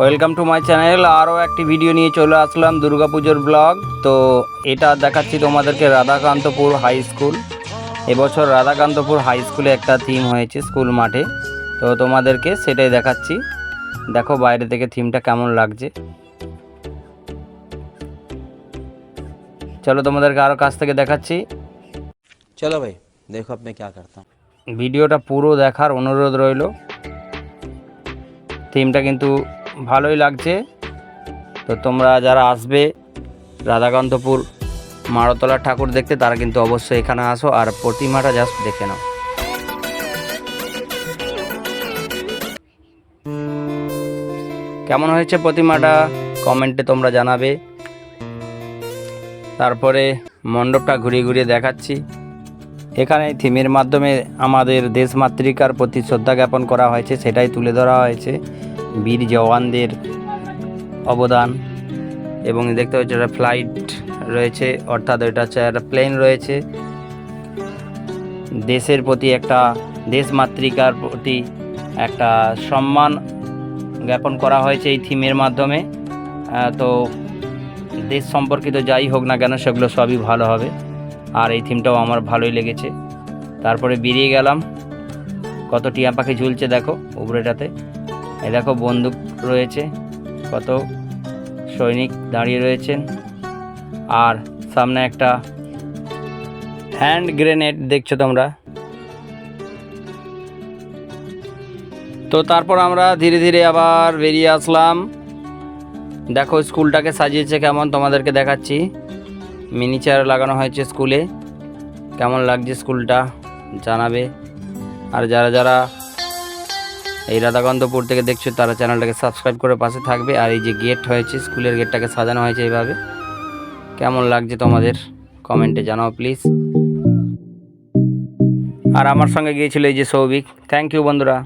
Welcome to my channel আরও একটি video নিয়ে চলে আসলাম দুর্গা পুজোর ব্লগ তো এটা দেখাচ্ছি তোমাদেরকে রাধাকান্তপুর হাই স্কুল এবছর রাধাকান্তপুর হাই স্কুলে একটা থিম হয়েছে স্কুল মাঠে। তো তোমাদেরকে সেটাই দেখাচ্ছি। দেখো বাইরে থেকে থিমটা কেমন লাগছে। চলো তোমাদেরকে আরও কাছ থেকে দেখাচ্ছি। চলো ভাই দেখো আপনি কে করতাম। ভিডিওটা পুরো দেখার অনুরোধ রইল। থিমটা কিন্তু ভালোই লাগছে। তো তোমরা যারা আসবে, রাধাকান্তপুর মারতলা ঠাকুর দেখতে, তারা কিন্তু অবশ্যই এখানে আসো আর প্রতিমাটা জাস্ট দেখে নাও। কেমন হয়েছে প্রতিমাটা? কমেন্টে তোমরা জানাবে। তারপরে মণ্ডপটা ঘুরিয়ে ঘুরিয়ে দেখাচ্ছি। এখানে থিমের মাধ্যমে আমাদের দেশমাতৃকার প্রতি শ্রদ্ধা জ্ঞাপন করা হয়েছে, সেটাই তুলে ধরা হয়েছে। বীর জওয়ানদের অবদান এবং দেখতে পাচ্ছি একটা ফ্লাইট রয়েছে, অর্থাৎ এটা হচ্ছে একটা প্লেন রয়েছে। দেশের প্রতি একটা দেশমাতৃকার প্রতি একটা সম্মান জ্ঞাপন করা হয়েছে এই থিমের মাধ্যমে। তো দেশ সম্পর্কিত যাই হোক না কেন সেগুলো সবই ভালো হবে। আর এই থিমটাও আমার ভালোই লেগেছে। তারপরে বেরিয়ে গেলাম। কত টিয়া পাখি ঝুলছে দেখো উপরেটাতে। এই দেখো বন্দুক রয়েছে, কত সৈনিক দাঁড়িয়ে রয়েছেন। আর সামনে একটা হ্যান্ড গ্রেনেড দেখছ তোমরা? তো তারপর আমরা ধীরে ধীরে আবার বেরিয়ে আসলাম। দেখো স্কুলটাকে সাজিয়েছে কেমন, তোমাদেরকে দেখাচ্ছি। মিনি চেয়ার লাগানো হয়েছে স্কুলে। কেমন লাগছে স্কুলটা, জানাবে। আর যারা যারা এই রাধাকান্তপুর থেকে দেখছ তারা চ্যানেলটাকে সাবস্ক্রাইব করে পাশে থাকবে। আর এই যে গেট হয়েছে, স্কুলের গেটটাকে সাজানো হয়েছে এইভাবে। কেমন লাগছে তোমাদের কমেন্টে জানাও প্লিজ। আর আমার সঙ্গে গিয়েছিল এই যে সৌভিক। থ্যাংক ইউ বন্ধুরা।